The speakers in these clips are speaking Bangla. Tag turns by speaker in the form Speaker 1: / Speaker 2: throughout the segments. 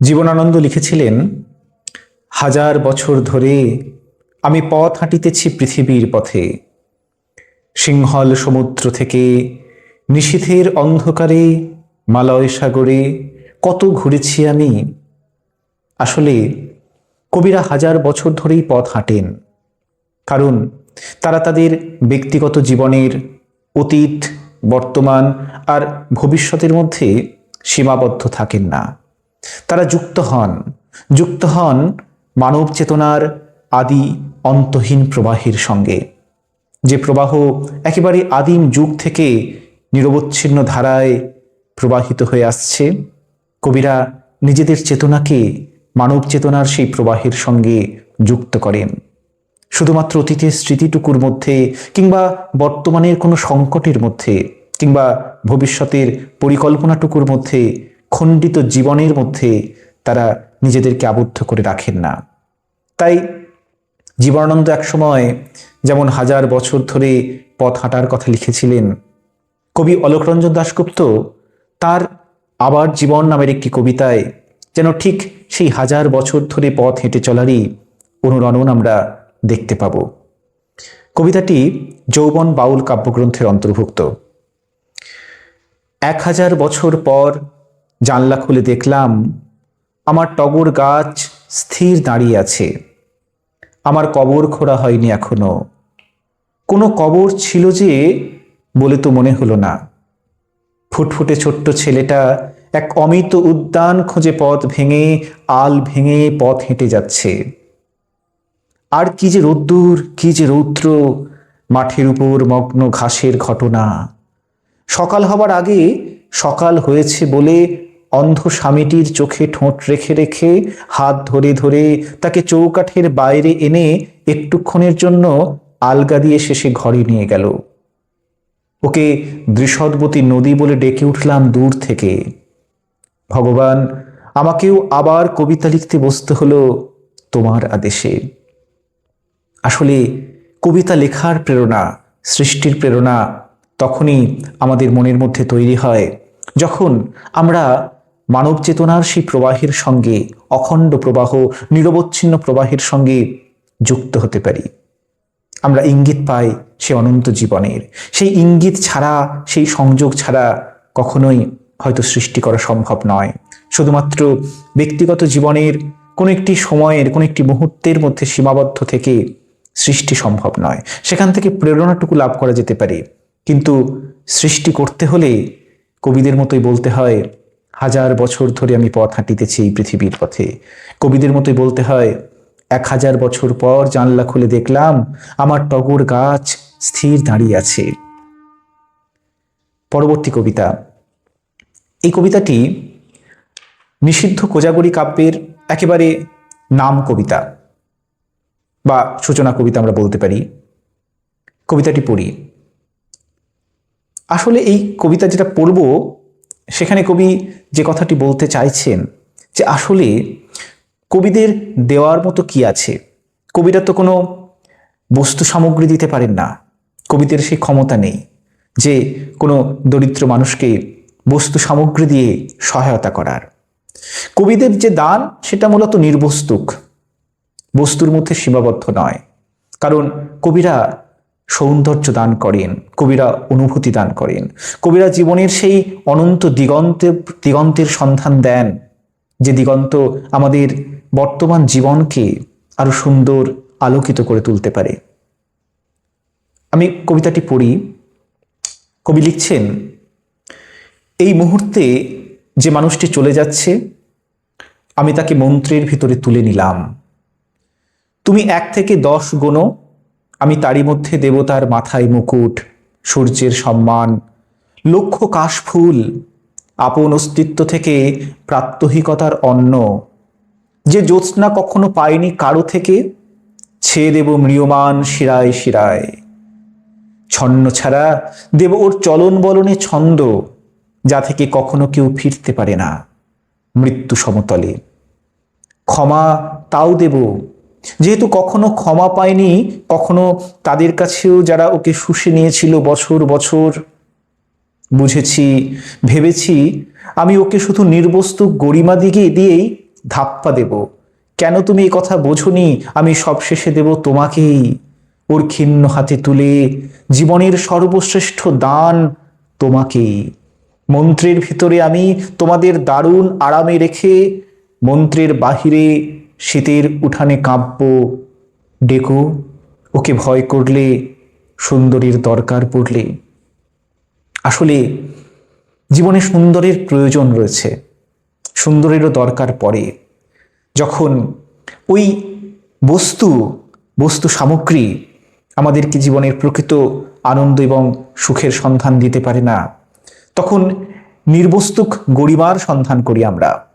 Speaker 1: জীবনানন্দ লিখেছিলেন, হাজার বছর ধরে আমি পথ হাঁটিতেছি পৃথিবীর পথে। সিংহল সমুদ্র থেকে নিশীথের অন্ধকারে মালয় সাগরে কত ঘুরেছি আমি। আসলে কবিরা হাজার বছর ধরেই পথ হাঁটেন, কারণ তারা তাদের ব্যক্তিগত জীবনের অতীত, বর্তমান আর ভবিষ্যতের মধ্যে সীমাবদ্ধ থাকেন না। তারা যুক্ত হন। যুক্ত হন মানব চেতনার আদি অন্তহীন প্রবাহের সঙ্গে। যে প্রবাহ একেবারে আদিম যুগ থেকে নিরবচ্ছিন্ন ধারায় প্রবাহিত হয়ে আসছে, কবিরা নিজেদের চেতনাকে মানব চেতনার সেই প্রবাহের সঙ্গে যুক্ত করেন। শুধুমাত্র অতীতের স্মৃতিটুকুর মধ্যে কিংবা বর্তমানের কোনো সংকটের মধ্যে কিংবা ভবিষ্যতের পরিকল্পনাটুকুর মধ্যে খণ্ডিত জীবনের মধ্যে তারা নিজেদেরকে আবদ্ধ করে রাখেন না। তাই জীবনানন্দ একসময় যেমন হাজার বছর ধরে পথ হাঁটার কথা লিখেছিলেন, কবি অলোকরঞ্জন দাশগুপ্ত তার আবার জীবন নামের একটি কবিতায় যেন ঠিক সেই হাজার বছর ধরে পথ হেঁটে চলারই অনুরণন আমরা দেখতে পাব। কবিতাটি যৌবন বাউল কাব্যগ্রন্থের অন্তর্ভুক্ত। এক হাজার বছর পর জানলা খুলে দেখলাম, আমার টগর গাছ স্থির দাঁড়িয়ে আছে। আমার কবর খোঁড়া হয়নি এখনও। কোনো কবর ছিল যে বলে তো মনে হলো না। ফুটফুটে ছোট্ট ছেলেটা এক অমিত উদ্যান খোঁজে পথ ভেঙে, আল ভেঙে পথ হেঁটে যাচ্ছে। আর কি যে রোদ্দুর, কি যে রৌদ্র, মাঠের উপর মগ্ন ঘাসের ঘটনা। সকাল হবার আগে সকাল হয়েছে বলে অন্ধ স্বামীটির চোখে ঠোঁট রেখে রেখে হাত ধরে ধরে তাকে চৌকাঠের বাইরে এনে একটুক্ষণের জন্য আলগা দিয়ে শেষে ঘরে নিয়ে গেল। ওকে দৃষদবতী নদী বলে ডেকে উঠলাম দূর থেকে। ভগবান, আমাকেও আবার কবিতা লিখতে বসতে হলো তোমার আদেশে। আসলে কবিতা লেখার প্রেরণা, সৃষ্টির প্রেরণা তখনই আমাদের মনের মধ্যে তৈরি হয়, যখন আমরা মানব চেতনার সেই প্রবাহের সঙ্গে, অখণ্ড প্রবাহ, নিরবচ্ছিন্ন প্রবাহের সঙ্গে যুক্ত হতে পারি। আমরা ইঙ্গিত পাই সে অনন্ত জীবনের। সেই ইঙ্গিত ছাড়া, সেই সংযোগ ছাড়া কখনোই হয়তো সৃষ্টি করা সম্ভব নয়। শুধুমাত্র ব্যক্তিগত জীবনের কোনো একটি সময়ের, কোনো একটি মুহূর্তের মধ্যে সীমাবদ্ধ থেকে সৃষ্টি সম্ভব নয়। সেখান থেকে প্রেরণাটুকু লাভ করা যেতে পারে। কিন্তু সৃষ্টি করতে হলে কবিদের মতোই বলতে হয় হাজার বছর ধরে আমি পথ হাঁটিতেছি এই পৃথিবীর পথে। কবিদের মতোই বলতে হয়, এক হাজার বছর পর জানলা খুলে দেখলাম, আমার টগর গাছ স্থির দাঁড়িয়ে আছে। পরবর্তী কবিতা। এই কবিতাটি নিষিদ্ধ কোজাগরী কাব্যের একেবারে নাম কবিতা বা সূচনা কবিতা আমরা বলতে পারি। কবিতাটি পড়ি। আসলে এই কবিতা যেটা পড়ব সেখানে কবি যে কথাটি বলতে চাইছেন যে আসলে কবিদের দেওয়ার মতো কি আছে? কবিরা তো কোনো বস্তু সামগ্রী দিতে পারেন না। কবিদের সেই ক্ষমতা নেই যে কোনো দরিদ্র মানুষকে বস্তু সামগ্রী দিয়ে সহায়তা করার। কবিদের যে দান, সেটা মূলত নির্বস্তুক। বস্তুর মধ্যে সীমাবদ্ধ নয়। কারণ কবিরা সৌন্দর্য দান করেন, কবিরা অনুভূতি দান করেন। কবিরা জীবনের সেই অনন্ত দিগন্তে, দিগন্তের সন্ধান দেন, যে দিগন্ত আমাদের বর্তমান জীবনকে আরও সুন্দর আলোকিত করে তুলতে পারে। আমি কবিতাটি পড়ি। কবি লিখছেন, এই মুহূর্তে যে মানুষটি চলে যাচ্ছে, আমি তাকে মন্ত্রের ভিতরে তুলে নিলাম। তুমি এক থেকে দশ গুণো আমি তারই মধ্যে দেবতার মাথায় মুকুট, সূর্যের সম্মান, লক্ষ কাশফুল আপন অস্তিত্ব থেকে প্রাত্যহিকতার অন্ন। যে জ্যোৎস্না কখনো পায়নি কারও থেকে ছেয়ে দেব মৃয়মান শিরায় শিরায়। ছন্ন ছাড়া দেব ওর চলন বলনে ছন্দ, যা থেকে কখনো কেউ ফিরতে পারে না। মৃত্যু সমতলে। ক্ষমা তাও দেব। যেহেতু কখনো ক্ষমা পায়নি, কখনো তাদের কাছেও যারা ওকে শুষে নিয়েছিল বছর বছর, বুঝেছি, ভেবেছি, আমি ওকে শুধু নির্বস্তু গরিমা দিকে দিয়েই ধাপ্পা দেব। কেন তুমি এই কথা বোঝনি? আমি সব শেষে দেব তোমাকেই। ওর ক্ষিন্ন হাতে তুলে জীবনের সর্বশ্রেষ্ঠ দান তোমাকেই। মন্ত্রের ভিতরে আমি তোমাদের দারুণ আরামে রেখে মন্ত্রের বাহিরে শীতের উঠানে কাব্য ডেকো। ওকে ভয় করলে, সুন্দরীর দরকার পড়লে। আসলে, জীবনে সুন্দরের প্রয়োজন রয়েছে। সুন্দরেরও দরকার পড়ে। যখন ওই বস্তু বস্তু সামগ্রী আমাদেরকে জীবনের প্রকৃত আনন্দ এবং সুখের সন্ধান দিতে পারে না, তখন নির্বস্তুক গরিবার সন্ধান করি আমরা।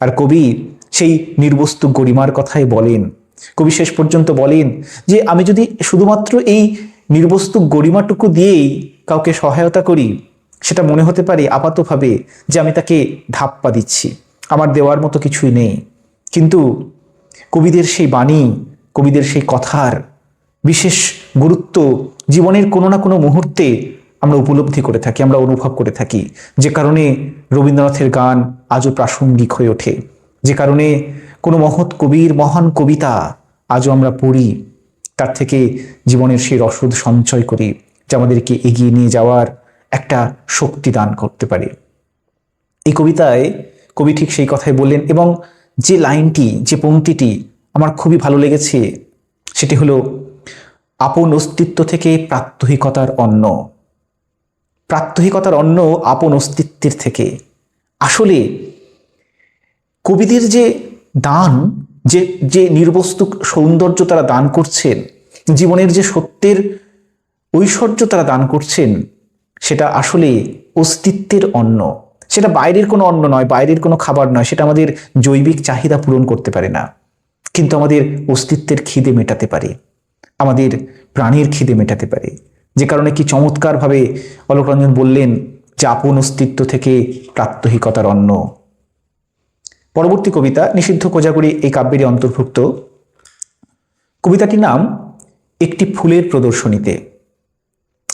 Speaker 1: আর কবি সেই নির্বস্তু গরিমার কথাই বলেন। কবি শেষ পর্যন্ত বলেন যে, আমি যদি শুধুমাত্র এই নির্বস্তু গরিমাটুকু দিয়েই কাউকে সহায়তা করি, সেটা মনে হতে পারে আপাতভাবে যে আমি তাকে ধাপ্পা দিচ্ছি। আমার দেওয়ার মতো কিছুই নেই। কিন্তু কবিদের সেই বাণী, কবিদের সেই কথার বিশেষ গুরুত্ব জীবনের কোনো না কোনো মুহূর্তে আমরা উপলব্ধি করে থাকি, আমরা অনুভব করে থাকি। যে কারণে রবীন্দ্রনাথের গান আজও প্রাসঙ্গিক হয়ে ওঠে। যে কারণে কোনো মহৎ কবির, মহান কবিতা আজও আমরা পড়ি, তার থেকে জীবনের সেই রসদ সঞ্চয় করি, যা আমাদেরকে এগিয়ে নিয়ে যাওয়ার একটা শক্তি দান করতে পারে। এই কবিতায় কবি ঠিক সেই কথাই বললেন, এবং যে লাইনটি, যে পংক্তিটি আমার খুবই ভালো লেগেছে, সেটি হলো, আপন অস্তিত্ব থেকে প্রাত্যহিকতার অন্ন। প্রাত্যহিকতার অন্ন আপন অস্তিত্বের থেকে। আসলে কবিদের যে দান, যে যে নির্বস্তু সৌন্দর্য তারা দান করছেন, জীবনের যে সত্যের ঐশ্বর্য তারা দান করছেন, সেটা আসলে অস্তিত্বের অন্ন। সেটা বাইরের কোনো অন্ন নয়, বাইরের কোনো খাবার নয়, সেটা আমাদের জৈবিক চাহিদা পূরণ করতে পারে না। কিন্তু আমাদের অস্তিত্বের খিদে মেটাতে পারে, আমাদের প্রাণীর খিদে মেটাতে পারে। যে কারণে কি চমৎকারভাবে অলোকরঞ্জন বললেন যে আপন অস্তিত্ব থেকে প্রাত্যহিকতার অন্ন। পরবর্তী কবিতা নিষিদ্ধ কোজাগরি এই কাব্যেরই অন্তর্ভুক্ত। কবিতাটির নাম, একটি ফুলের প্রদর্শনীতে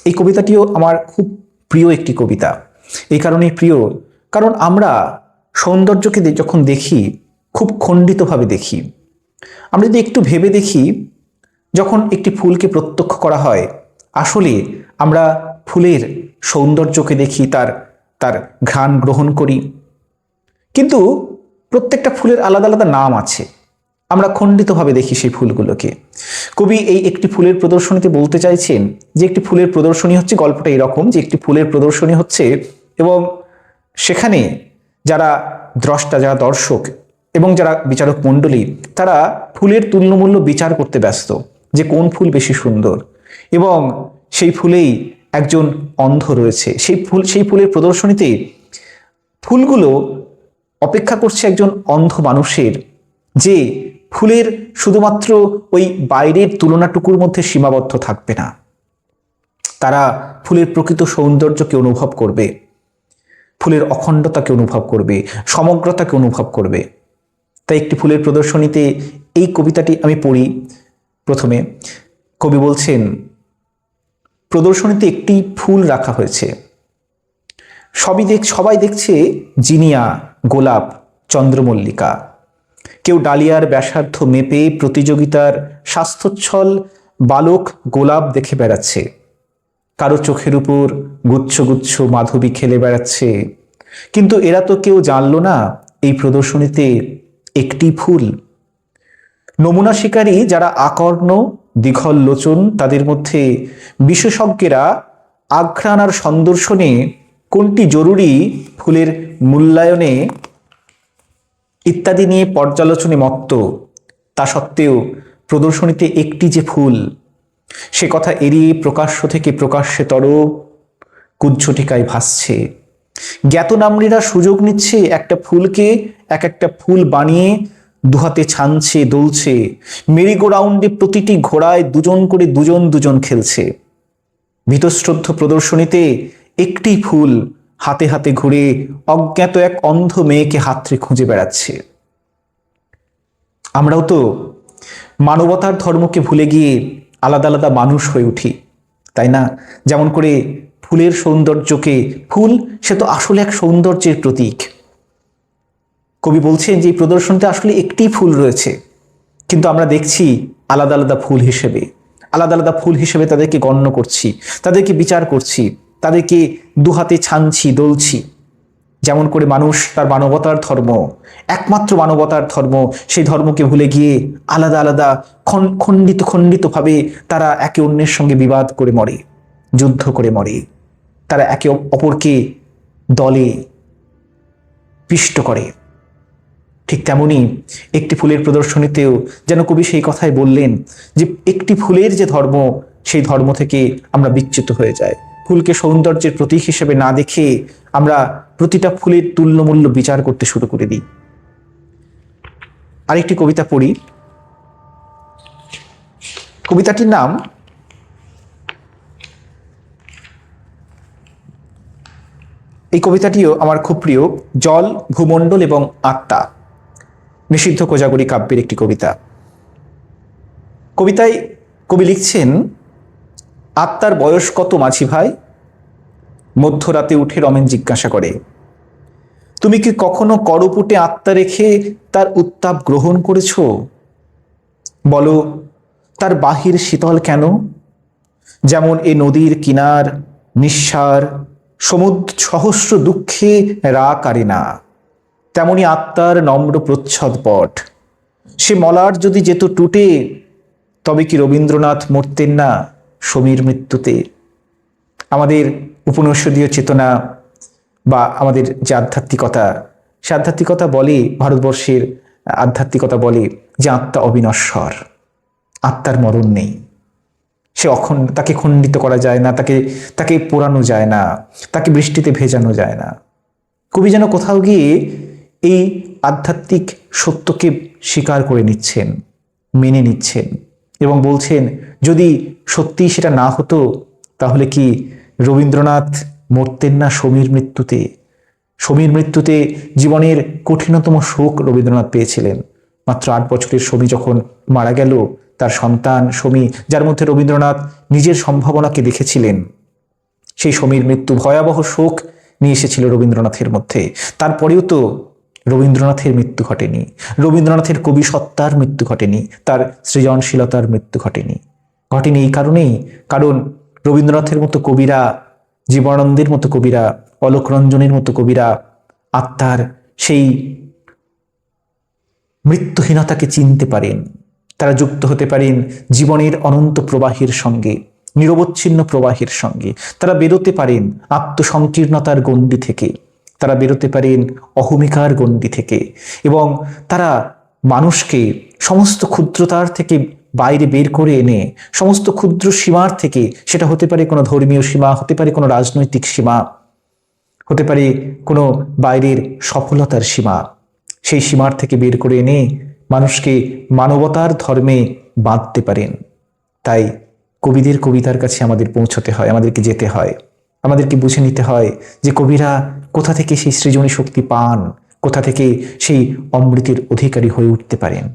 Speaker 1: এই কবিতাটিও আমার খুব প্রিয় একটি কবিতা। এই কারণে প্রিয়, কারণ আমরা সৌন্দর্যকে যখন দেখি, খুব খণ্ডিতভাবে দেখি। আমরা যদি একটু ভেবে দেখি, যখন একটি ফুলকে প্রত্যক্ষ করা হয়, আসলে আমরা ফুলের সৌন্দর্যকে দেখি, তার তার ঘ্রাণ গ্রহণ করি। কিন্তু প্রত্যেকটা ফুলের আলাদা আলাদা নাম আছে। আমরা খণ্ডিতভাবে দেখি সেই ফুলগুলোকে। কবি এই একটি ফুলের প্রদর্শনীতে বলতে চাইছেন যে একটি ফুলের প্রদর্শনী হচ্ছে, গল্পটা এরকম যে একটি ফুলের প্রদর্শনী হচ্ছে এবং সেখানে যারা দ্রষ্টা, যারা দর্শক এবং যারা বিচারক মণ্ডলী, তারা ফুলের তুল্যমূল্য বিচার করতে ব্যস্ত যে কোন ফুল বেশি সুন্দর এবং সেই ফুলেই একজন অন্ধ রয়েছে। সেই ফুল, সেই ফুলের প্রদর্শনীতে ফুলগুলো অপেক্ষা করছে একজন অন্ধ মানুষের, যে ফুলের শুধুমাত্র ওই বাইরের তুলনাটুকুর মধ্যে সীমাবদ্ধ থাকবে না। তারা ফুলের প্রকৃত সৌন্দর্যকে অনুভব করবে, ফুলের অখণ্ডতাকে অনুভব করবে, সমগ্রতাকে অনুভব করবে। তাই একটি ফুলের প্রদর্শনীতে এই কবিতাটি আমি পড়ি। প্রথমে কবি বলছেন, প্রদর্শনীতে একটি ফুল রাখা হয়েছে। সবই দেখ, সবাই দেখছে জিনিয়া, গোলাপ, চন্দ্রমল্লিকা। কেউ ডালিয়ার ব্যাসার্ধ মেপে প্রতিযোগিতার স্বাস্থ্যচ্ছল বালক গোলাপ দেখে বেড়াচ্ছে। কারও চোখের উপর গুচ্ছ গুচ্ছ মাধবী খেলে বেড়াচ্ছে। কিন্তু এরা তো কেউ জানল না, এই প্রদর্শনীতে একটি ফুল। নমুনা শিকারী যারা আকর্ণ, দীঘল লোচন, তাদের মধ্যে বিশেষজ্ঞেরা আঘ্রাণ আর সন্দর্শনে কোনটি জরুরি? ফুলের মূল্যায়নে ইত্যাদি নিয়ে পর্যালোচনে মত্ত। তা সত্ত্বেও প্রদর্শনীতে একটি যে ফুল, সে কথা এড়িয়ে প্রকাশ্য থেকে প্রকাশ্যতর কুজ্ঝটিকায় ভাসছে। জ্ঞাতনামীরা সুযোগ নিচ্ছে একটা ফুলকে এক একটা ফুল বানিয়ে দুহাতে ছানছে, দোলছে। মেরিগো রাউন্ডে প্রতিটি ঘোড়ায় দুজন করে দুজন দুজন খেলছে। ভীতশ্রদ্ধ প্রদর্শনীতে একটি ফুল হাতে হাতে ঘুরে অজ্ঞাত এক অন্ধ মেয়েকে হাতরে খুঁজে বেড়াচ্ছে। আমরাও তো মানবতার ধর্মকে ভুলে গিয়ে আলাদা আলাদা মানুষ হয়ে উঠি, তাই না? যেমন করে ফুলের সৌন্দর্যকে, ফুল সে তো আসলে এক সৌন্দর্যের প্রতীক। কবি বলছেন যে এই প্রদর্শনীতে আসলে একটি ফুল রয়েছে, কিন্তু আমরা দেখছি আলাদা আলাদা ফুল হিসেবে, আলাদা আলাদা ফুল হিসেবে তাদেরকে গণ্য করছি, তাদেরকে বিচার করছি। তাদেরকে দুহাতে ছানছি, দলছি। যেমন করে মানুষ তার মানবতার ধর্ম, একমাত্র মানবতার ধর্ম, সেই ধর্মকে ভুলে গিয়ে আলাদা আলাদা খণ্ডিত খণ্ডিতভাবে তারা একে অন্যের সঙ্গে বিবাদ করে মরে, যুদ্ধ করে মরে। তারা একে অপরকে দলে পিষ্ট করে। ঠিক তেমনি একটি ফুলের প্রদর্শনীতেও যেন কবি সেই কথাই বললেন যে, একটি ফুলের যে ধর্ম, সেই ধর্ম থেকে আমরা বিচ্যুত হয়ে যাই। ফুলকে সৌন্দর্যের প্রতীক হিসেবে না দেখে আমরা প্রতিটা ফুলের তুল্যমূল্য বিচার করতে শুরু করে দিই। আরেকটি কবিতা পড়ি। কবিতাটির নাম এই কবিতাটিও আমার খুব প্রিয়, জল, ভূমণ্ডল এবং আত্মা। নিষিদ্ধ কোজাগরী কাব্যের একটি কবিতা। কবিতায় কবি লিখছেন, আত্মার বয়স কত মাঝি ভাই? মধ্যরাতে উঠে রমেন জিজ্ঞাসা করে, তুমি কি কখনো করপুটে আত্মা রেখে তার উত্তাপ গ্রহণ করেছ? বলো, তার বাহির শীতল কেন? যেমন এ নদীর কিনার, নিঃসার সমুদ্র সহস্র দুঃখে রা কারে না। তেমনি আত্মার নম্র প্রচ্ছদ পট সে মলার যদি যেত টুটে, তবে কি রবীন্দ্রনাথ মরতেন না সমীর মৃত্যুতে? আমাদের উপনিষদীয় চেতনা বা আমাদের যে আধ্যাত্মিকতা, সে আধ্যাত্মিকতা বলে, ভারতবর্ষের আধ্যাত্মিকতা বলে যে আত্মা অবিনশ্বর, আত্মার মরণ নেই। সে অখণ্ড, তাকে খণ্ডিত করা যায় না, তাকে তাকে পোড়ানো যায় না, তাকে বৃষ্টিতে ভেজানো যায় না। কবি যেন কোথাও গিয়ে এই আধ্যাত্মিক সত্যকে স্বীকার করে নিচ্ছেন, মেনে নিচ্ছেন এবং বলছেন, যদি সত্যি সেটা না হতো, তাহলে কি রবীন্দ্রনাথ মরতেন না সমীর মৃত্যুতে। সমীর মৃত্যুতে জীবনের কঠিনতম শোক রবীন্দ্রনাথ পেয়েছিলেন। মাত্র আট বছরের সমী যখন মারা গেল, তার সন্তান সমী, যার মধ্যে রবীন্দ্রনাথ নিজের সম্ভাবনাকে দেখেছিলেন। সেই সমীর মৃত্যু ভয়াবহ শোক নিয়ে এসেছিল রবীন্দ্রনাথের মধ্যে। তারপরেও তো রবীন্দ্রনাথের মৃত্যু ঘটেনি। রবীন্দ্রনাথের কবি সত্তার মৃত্যু ঘটেনি, তার সৃজনশীলতার মৃত্যু ঘটেনি। ঘটেনি এই কারণেই, কারণ রবীন্দ্রনাথের মতো কবিরা জীবনানন্দের মতো কবিরা, অলোকরঞ্জনের মতো কবিরা, আত্মার সেই মৃত্যুহীনতাকে চিনতে পারেন। তারা যুক্ত হতে পারেন জীবনের অনন্ত প্রবাহের সঙ্গে, নিরবচ্ছিন্ন প্রবাহের সঙ্গে। তারা বেরোতে পারেন আত্মসংকীর্ণতার গণ্ডি থেকে। তারা বেরোতে পারেন অহমিকার গণ্ডি থেকে। এবং তারা মানুষকে সমস্ত ক্ষুদ্রতার থেকে বাইরে বের করে এনে সমস্ত ক্ষুদ্র সীমার থেকে, সেটা হতে পারে কোনো ধর্মীয় সীমা, হতে পারে কোনো রাজনৈতিক সীমা, হতে পারে কোনো বাইরের সফলতার সীমা, সেই সীমার থেকে বের করে এনে মানুষকে মানবতার ধর্মে বাঁধতে পারেন। তাই কবিদের কবিতার কাছে আমাদের পৌঁছতে হয়, আমাদেরকে যেতে হয়। আমাদেরকে বুঝে নিতে হয় যে কবিরা কোথা থেকে সেই সৃজনী শক্তি পান, কোথা থেকে সেই অমৃতের অধিকারী হয়ে উঠতে পারেন।